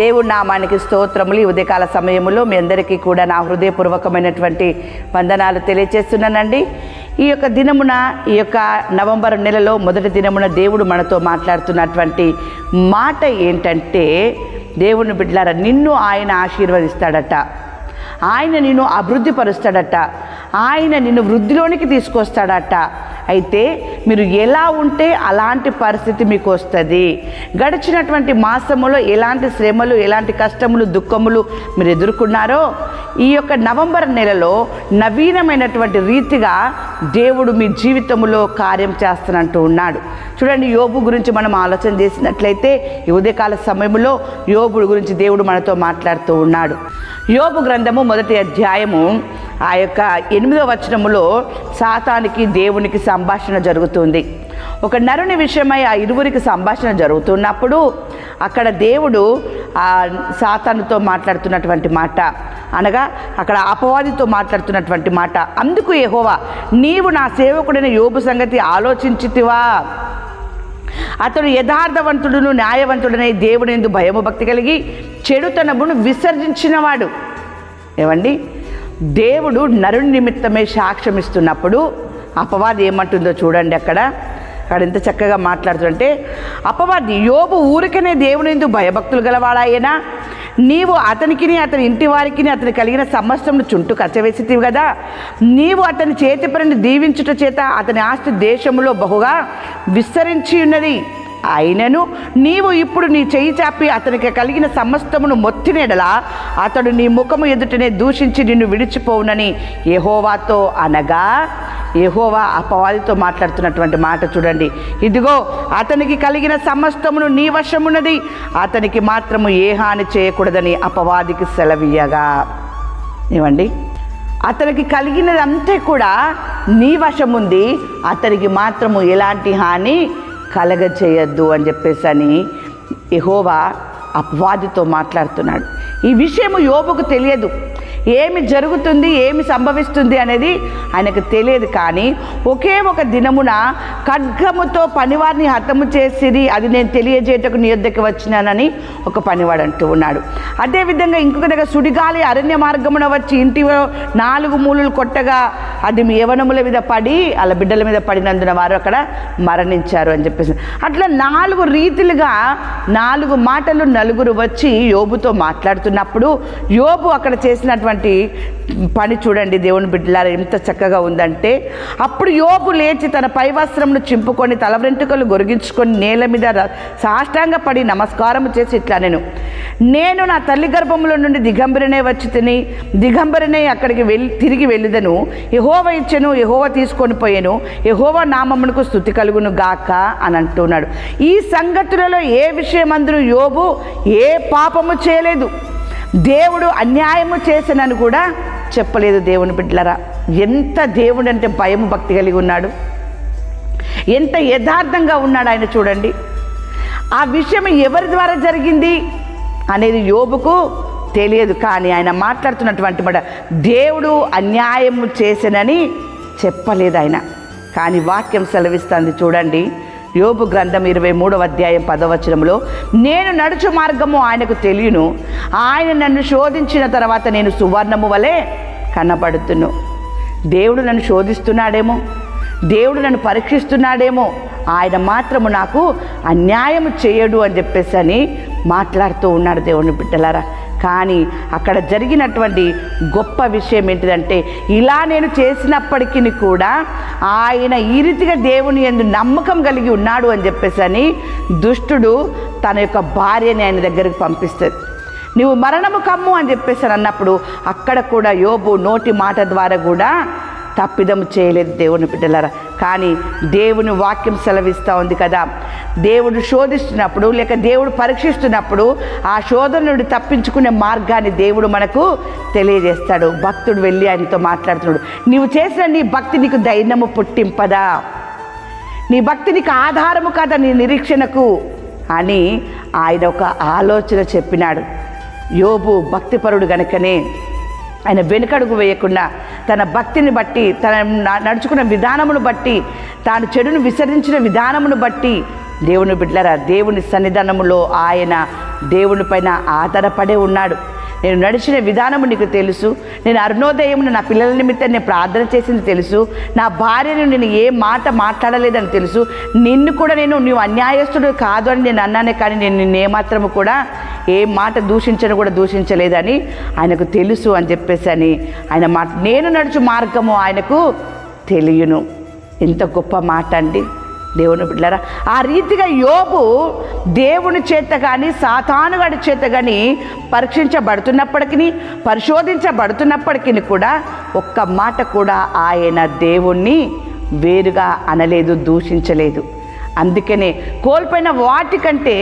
దేవుడి నామానికి స్తోత్రములు ఈ ఉదయకాల సమయంలో మీ అందరికీ కూడా నా హృదయపూర్వకమైనటువంటి వందనాలు తెలియజేస్తున్నానండి ఈ యొక్క దినమున ఈ యొక్క నవంబర్ నెలలో మొదటి దినమున దేవుడు మనతో మాట్లాడుతున్నటువంటి మాట ఏంటంటే దేవుని బిడ్డలారా నిన్ను ఆయన ఆశీర్వదిస్తాడట. ఆయన నిన్ను అభివృద్ధి పరుస్తాడట ఆయన నిన్ను వృద్ధిలోనికి తీసుకొస్తాడట. అయితే మీరు ఎలా ఉంటే అలాంటి పరిస్థితి మీకు వస్తుంది. గడిచినటువంటి మాసములో ఎలాంటి శ్రమలు ఎలాంటి కష్టములు దుఃఖములు మీరు ఎదుర్కొన్నారో ఈ యొక్క నవంబర్ నెలలో నవీనమైనటువంటి రీతిగా దేవుడు మీ జీవితంలో కార్యం చేస్తానంటూ ఉన్నాడు. చూడండి యోబు గురించి మనం ఆలోచన చేసినట్లయితే ఈ ఉదయకాల సమయంలో యోబుడు గురించి దేవుడు మనతో మాట్లాడుతూ ఉన్నాడు. యోబు గ్రంథము మొదటి అధ్యాయము ఆ యొక్క ఎనిమిదో వచనములో సాతానికి దేవునికి సంభాషణ జరుగుతుంది. ఒక నరుని విషయమై ఆ ఇరువురికి సంభాషణ జరుగుతున్నప్పుడు అక్కడ దేవుడు ఆ సాతానుతో మాట్లాడుతున్నటువంటి మాట. అనగా అక్కడ అపవాదితో మాట్లాడుతున్నటువంటి మాట. అందుకు ఏహోవా నీవు నా సేవకుడైన యోబు సంగతి ఆలోచించితివా. అతడు యథార్థవంతుడును న్యాయవంతుడనే దేవుని ఎందు భయము భక్తి కలిగి చెడుతనమును విసర్జించినవాడు. ఏమండి? దేవుడు నరుని నిమిత్తమే సాక్ష్యం ఇస్తున్నప్పుడు అపవాది ఏమంటుందో చూడండి అక్కడ. అక్కడ ఎంత చక్కగా మాట్లాడుతుంటే అపవాది యోబు ఊరికనే దేవుని ఎందు భయభక్తులు గలవాడాయేనా? నీవు అతనికిని అతని ఇంటి వారికి అతని కలిగిన సమస్యను చుంటూ కచ్చవేసితివి కదా నీవు అతని చేతి పనిని దీవించుట చేత అతని ఆస్తి దేశంలో బహుగా విస్తరించి ఉన్నది. అయినను నీవు ఇప్పుడు నీ చేయి చాపి అతనికి కలిగిన సమస్తమును మొత్తినెడలా అతడు నీ ముఖము ఎదుటనే దూషించి నిన్ను విడిచిపోవునని ఎహోవాతో అనగా ఎహోవా అపవాదితో మాట్లాడుతున్నటువంటి మాట చూడండి. ఇదిగో అతనికి కలిగిన సమస్తమును నీ వశమున్నది అతనికి మాత్రము ఏ హాని చేయకూడదని అపవాదికి సెలవీయగా ఏమండి? అతనికి కలిగినదంతా కూడా నీ వశముంది అతనికి మాత్రము ఎలాంటి హాని కలగచేయద్దు అని చెప్పేసి అని ఎహోవా అపవాదితో మాట్లాడుతున్నాడు. ఈ విషయము యోబుకు తెలియదు. ఏమి జరుగుతుంది ఏమి సంభవిస్తుంది అనేది ఆయనకు తెలియదు కానీ ఒకే ఒక దినమున ఖడ్గముతో పనివారిని హతము చేసిరి అది నేను తెలియజేయటకు నీ వచ్చినానని ఒక పనివాడు అంటూ ఉన్నాడు. అదేవిధంగా ఇంకొక దగ్గర సుడిగాలి అరణ్య మార్గమున వచ్చి ఇంటి నాలుగు మూలలు కొట్టగా అది మీ యవనముల మీద పడి వాళ్ళ బిడ్డల మీద పడినందున వారు అక్కడ మరణించారు అని చెప్పేసి. అట్లా నాలుగు రీతిలుగా నాలుగు మాటలు నలుగురు వచ్చి యోబుతో మాట్లాడుతున్నప్పుడు యోబు అక్కడ చేసినటువంటి పని చూడండి దేవుని బిడ్డలారా ఎంత చక్కగా ఉందంటే అప్పుడు యోబు లేచి తన పైవస్త్రమును చింపుకొని తల వెంట్రుకలు గొరిగించుకొని నేల మీద సాష్టాంగ పడి నమస్కారం చేసి ఇట్లా నేను నేను నా తల్లి గర్భంలో నుండి దిగంబరినే వచ్చి తిని దిగంబరినే అక్కడికి వెళ్ళి తిరిగి వెళ్ళిదను. యహోవ ఇచ్చెను యహోవ తీసుకొని పోయాను యహోవ నామమునకు స్థుతి కలుగును గాక అని అంటున్నాడు. ఈ సంగతులలో ఏ విషయం అందరూ యోబు ఏ పాపము చేయలేదు. దేవుడు అన్యాయము చేసినని కూడా చెప్పలేదు దేవుని బిడ్డలరా. ఎంత దేవుడు అంటే భయం భక్తి కలిగి ఉన్నాడు. ఎంత యథార్థంగా ఉన్నాడు ఆయన చూడండి. ఆ విషయం ఎవరి ద్వారా జరిగింది అనేది యోబుకు తెలియదు కానీ ఆయన మాట్లాడుతున్నటువంటి మాట దేవుడు అన్యాయము చేసినని చెప్పలేదు ఆయన. కానీ వాక్యం సెలవిస్తుంది చూడండి యోబు గ్రంథం ఇరవై మూడవ అధ్యాయం పదవచనంలో నేను నడుచు మార్గము ఆయనకు తెలియను ఆయన నన్ను శోధించిన తర్వాత నేను సువర్ణము వలె కనబడుతును. దేవుడు నన్ను శోధిస్తున్నాడేమో దేవుడు నన్ను పరీక్షిస్తున్నాడేమో ఆయన మాత్రము నాకు అన్యాయం చేయడు అని చెప్పేసి అని మాట్లాడుతూ ఉన్నాడు దేవుని బిడ్డలారా. కానీ అక్కడ జరిగినటువంటి గొప్ప విషయం ఏంటిదంటే ఇలా నేను చేసినప్పటికీ కూడా ఆయన ఈ రీతిగా దేవుని ఎందు నమ్మకం కలిగి ఉన్నాడు అని చెప్పేసి అని దుష్టుడు తన యొక్క భార్యని ఆయన దగ్గరికి పంపిస్తుంది నువ్వు మరణము కమ్ము అని చెప్పేసి అన్నప్పుడు అక్కడ కూడా యోబు నోటి మాట ద్వారా కూడా తప్పిదము చేయలేదు దేవుని బిడ్డలారా. కానీ దేవుని వాక్యం సెలవిస్తూ ఉంది కదా దేవుడు శోధిస్తున్నప్పుడు లేక దేవుడు పరీక్షిస్తున్నప్పుడు ఆ శోధన నుండి తప్పించుకునే మార్గాన్ని దేవుడు మనకు తెలియజేస్తాడు. భక్తుడు వెళ్ళి ఆయనతో మాట్లాడుతున్నాడు. నీవు చేసిన నీ భక్తి నీకు ధైర్యము పుట్టింపదా? నీ భక్తి నీకు ఆధారము కదా నీ నిరీక్షణకు? అని ఆయన ఒక ఆలోచన చెప్పినాడు. యోబు భక్తిపరుడు గనుకనే ఆయన వెనుకడుగు వేయకుండా తన భక్తిని బట్టి తన నడుచుకున్న విధానమును బట్టి తాను చెడును విసరించిన విధానమును బట్టి దేవుని బిడ్డలరా దేవుని సన్నిధానములో ఆయన దేవుని పైన ఆధారపడే ఉన్నాడు. నేను నడిచిన విధానము నీకు తెలుసు. నేను అరుణోదయమును నా పిల్లల నిమిత్తం నేను ప్రార్థన చేసింది తెలుసు. నా భార్యను నేను ఏ మాట మాట్లాడలేదని తెలుసు. నిన్ను కూడా నేను నువ్వు అన్యాయస్తుడు కాదు అని నేను అన్నానే కానీ నేను నిన్ను ఏమాత్రము కూడా ఏ మాట దూషించను కూడా దూషించలేదని ఆయనకు తెలుసు అని చెప్పేసి అని ఆయన మాట. నేను నడుచు మార్గము ఆయనకు తెలియను. ఎంత గొప్ప మాట అండి. దేవుని బిడ్డలారా ఆ రీతిగా యోబు దేవుని చేత కానీ సాతానుగాడి చేత కానీ పరీక్షించబడుతున్నప్పటికీ పరిశోధించబడుతున్నప్పటికీ కూడా ఒక్క మాట కూడా ఆయన దేవుణ్ణి వేరుగా అనలేదు దూషించలేదు. అందుకనే కోల్పోయిన వాటికంటే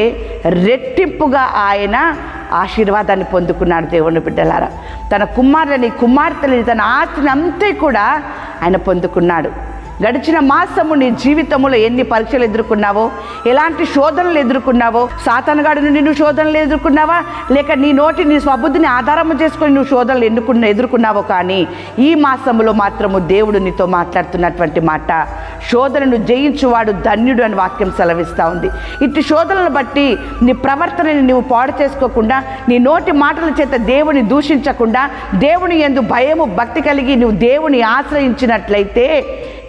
రెట్టింపుగా ఆయన ఆశీర్వాదాన్ని పొందుకున్నాడు దేవుని బిడ్డలారా. తన కుమారులని కుమార్తెలని తన ఆస్తిని అంతే కూడా ఆయన పొందుకున్నాడు. గడిచిన మాసము నీ జీవితంలో ఎన్ని పరీక్షలు ఎదుర్కొన్నావో? ఎలాంటి శోధనలు ఎదుర్కొన్నావో? సాతనగాడు నుండి నువ్వు శోధనలు ఎదుర్కొన్నావా? లేక నీ నోటి నీ స్వబుద్ధిని ఆధారం చేసుకొని నువ్వు శోధనలు ఎన్నుకున్న ఎదుర్కొన్నావో కానీ ఈ మాసములో మాత్రము దేవుడు నీతో మాట్లాడుతున్నటువంటి మాట. శోధనను జయించువాడు ధన్యుడు అని వాక్యం సెలవిస్తూ ఉంది. ఇట్టి శోధనలను బట్టి నీ ప్రవర్తనని నువ్వు పాడు చేసుకోకుండా నీ నోటి మాటల చేత దేవుని దూషించకుండా దేవుని ఎందు భయము భక్తి కలిగి నువ్వు దేవుని ఆశ్రయించినట్లయితే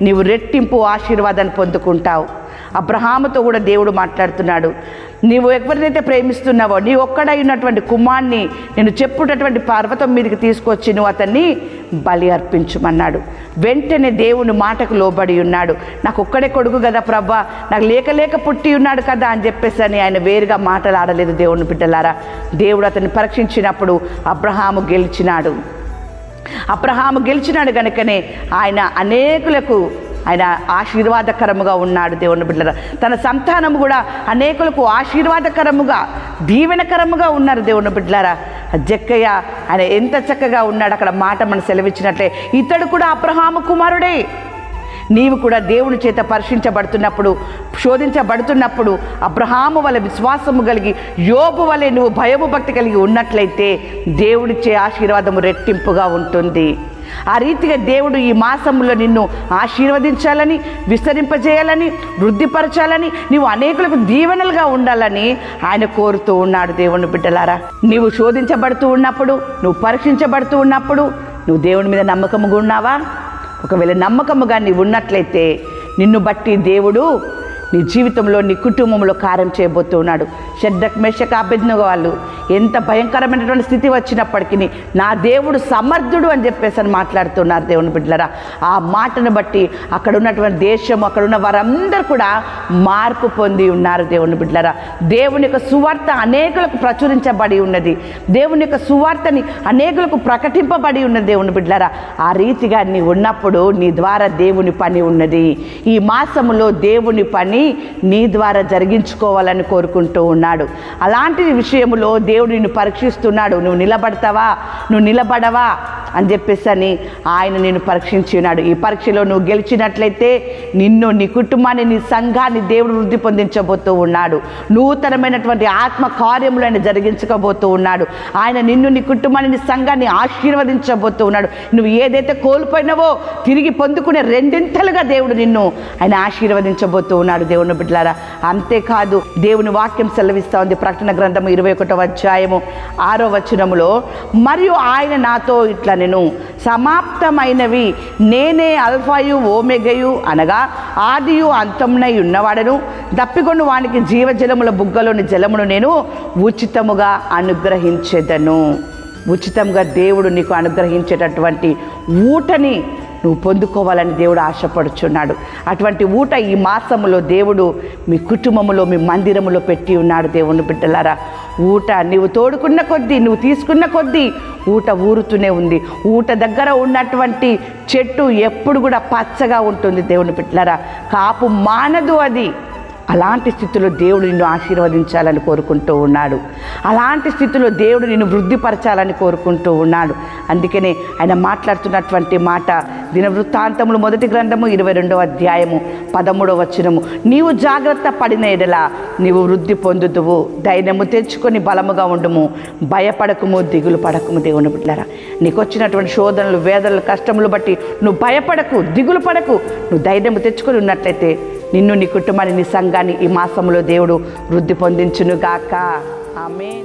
నీవు రెట్టింపు ఆశీర్వాదాన్ని పొందుకుంటావు. అబ్రహాముతో కూడా దేవుడు మాట్లాడుతున్నాడు. నీవు ఎవరినైతే ప్రేమిస్తున్నావో నీ ఒక్కడై ఉన్నటువంటి కుమార్ని నేను చెప్పుటటువంటి పర్వతం మీదకి తీసుకొచ్చి నువ్వు అతన్ని బలి అర్పించమన్నాడు. వెంటనే దేవుని మాటకు లోబడి ఉన్నాడు. నాకు ఒక్కడే కొడుకు కదా ప్రభా నాకు లేక లేక పుట్టి ఉన్నాడు కదా అని చెప్పేసి అని ఆయన వేరుగా మాటలాడలేదు దేవుని బిడ్డలారా. దేవుడు అతన్ని పరీక్షించినప్పుడు అబ్రహాము గెలిచినాడు. అబ్రహాము గెలిచినాడు కనుకనే ఆయన అనేకులకు ఆయన ఆశీర్వాదకరముగా ఉన్నాడు దేవుని బిడ్డల తన సంతానము కూడా అనేకులకు ఆశీర్వాదకరముగా దీవెనకరముగా ఉన్నారు దేవుని బిడ్డలారా. జక్కయ్య ఆయన ఎంత చక్కగా ఉన్నాడు అక్కడ మాట మనం సెలవిచ్చినట్లే. ఇతడు కూడా అబ్రహాము కుమారుడే. నీవు కూడా దేవుని చేత పరీక్షించబడుతున్నప్పుడు శోధించబడుతున్నప్పుడు అబ్రహాము వల్ల విశ్వాసము కలిగి యోబు వలె నువ్వు భయము భక్తి కలిగి ఉన్నట్లయితే దేవుడిచ్చే ఆశీర్వాదము రెట్టింపుగా ఉంటుంది. ఆ రీతిగా దేవుడు ఈ మాసంలో నిన్ను ఆశీర్వదించాలని విస్తరింపజేయాలని వృద్ధిపరచాలని నీవు అనేకులకు దీవెనలుగా ఉండాలని ఆయన కోరుతూ ఉన్నాడు దేవుని బిడ్డలారా. నీవు శోధించబడుతూ ఉన్నప్పుడు నువ్వు పరీక్షించబడుతూ ఉన్నప్పుడు నువ్వు దేవుని మీద నమ్మకముగా ఉన్నావా? ఒకవేళ నమ్మకముగా నీవు ఉన్నట్లయితే నిన్ను బట్టి దేవుడు నీ జీవితంలో నీ కుటుంబంలో కార్యం చేయబోతున్నాడు. షడ్డక్ మెషక్ అభిజ్ఞ వాళ్ళు. ఎంత భయంకరమైనటువంటి స్థితి వచ్చినప్పటికీ నా దేవుడు సమర్థుడు అని చెప్పేసి అని మాట్లాడుతున్నారు దేవుని బిడ్డలరా. ఆ మాటను బట్టి అక్కడ ఉన్నటువంటి దేశం అక్కడ ఉన్న వారందరూ కూడా మార్పు పొంది ఉన్నారు దేవుని బిడ్డలరా. దేవుని యొక్క సువార్త అనేకులకు ప్రచురించబడి ఉన్నది. దేవుని యొక్క సువార్తని అనేకులకు ప్రకటింపబడి ఉన్నది దేవుని బిడ్డలరా. ఆ రీతిగా నీ ఉన్నప్పుడు నీ ద్వారా దేవుని పని ఉన్నది. ఈ మాసములో దేవుని పని నీ ద్వారా జరిగించుకోవాలని కోరుకుంటూ ఉన్నాడు అలాంటి విషయములో దేవుడు నిన్ను పరీక్షిస్తున్నాడు. నువ్వు నిలబడతావా? నువ్వు నిలబడవా? అని చెప్పేసి అని ఆయన నేను పరీక్షించి ఉన్నాడు. ఈ పరీక్షలో నువ్వు గెలిచినట్లయితే నిన్ను నీ కుటుంబాన్ని నీ సంఘాన్ని దేవుడు వృద్ధి పొందించబోతూ ఉన్నాడు. నూతనమైనటువంటి ఆత్మ కార్యములు ఆయన జరిగించకపోతూ ఉన్నాడు. ఆయన నిన్ను నీ కుటుంబాన్ని నీ సంఘాన్ని ఆశీర్వదించబోతూ ఉన్నాడు. నువ్వు ఏదైతే కోల్పోయినావో తిరిగి పొందుకునే రెండింతలుగా దేవుడు నిన్ను ఆయన ఆశీర్వదించబోతూ ఉన్నాడు. దేవుని బిడ్డలారా అంతేకాదు దేవుని వాక్యం సెలవిస్తూ ఉంది ప్రకటన గ్రంథము ఇరవై ఒకటో అధ్యాయము ఆరో వచనములో మరియు ఆయన నాతో ఇట్లా నేను సమాప్తమైనవి నేనే అల్ఫాయు ఓమెగయు అనగా ఆదియు అంతమునై ఉన్నవాడను. దప్పికొండు వానికి జీవజలముల బుగ్గలోని జలమును నేను ఉచితముగా అనుగ్రహించేదను. ఉచితంగా దేవుడు నీకు అనుగ్రహించేటటువంటి ఊటని నువ్వు పొందుకోవాలని దేవుడు ఆశపడుచున్నాడు. అటువంటి ఊట ఈ మాసములో దేవుడు మీ కుటుంబములో మీ మందిరములో పెట్టి ఉన్నాడు దేవుని బిడ్డలారా. ఊట నువ్వు తోడుకున్న కొద్దీ నువ్వు తీసుకున్న కొద్దీ ఊట ఊరుతూనే ఉంది. ఊట దగ్గర ఉన్నటువంటి చెట్టు ఎప్పుడు కూడా పచ్చగా ఉంటుంది దేవుని బిడ్డలారా. కాపు మానదు అది. అలాంటి స్థితిలో దేవుడు నిన్ను ఆశీర్వదించాలని కోరుకుంటూ ఉన్నాడు. అలాంటి స్థితిలో దేవుడు నిన్ను వృద్ధిపరచాలని కోరుకుంటూ ఉన్నాడు. అందుకనే ఆయన మాట్లాడుతున్నటువంటి మాట దినవృత్తాంతములు మొదటి గ్రంథము ఇరవై రెండవ అధ్యాయము పదమూడవ వచనము. నీవు జాగ్రత్త పడిన ఎడల నీవు వృద్ధి పొందుదువు. ధైర్యము తెచ్చుకొని బలముగా ఉండుము. భయపడకము దిగులు పడకము దేవుని బిడ్డారా నీకు వచ్చినటువంటి శోధనలు వేదనలు కష్టములు బట్టి నువ్వు భయపడకు దిగులు పడకు. నువ్వు ధైర్యము తెచ్చుకొని ఉన్నట్లయితే నిన్ను నీ కుటుంబాన్ని నీ సంఘాన్ని ఈ మాసంలో దేవుడు వృద్ధి పొందించునుగాక. ఆమె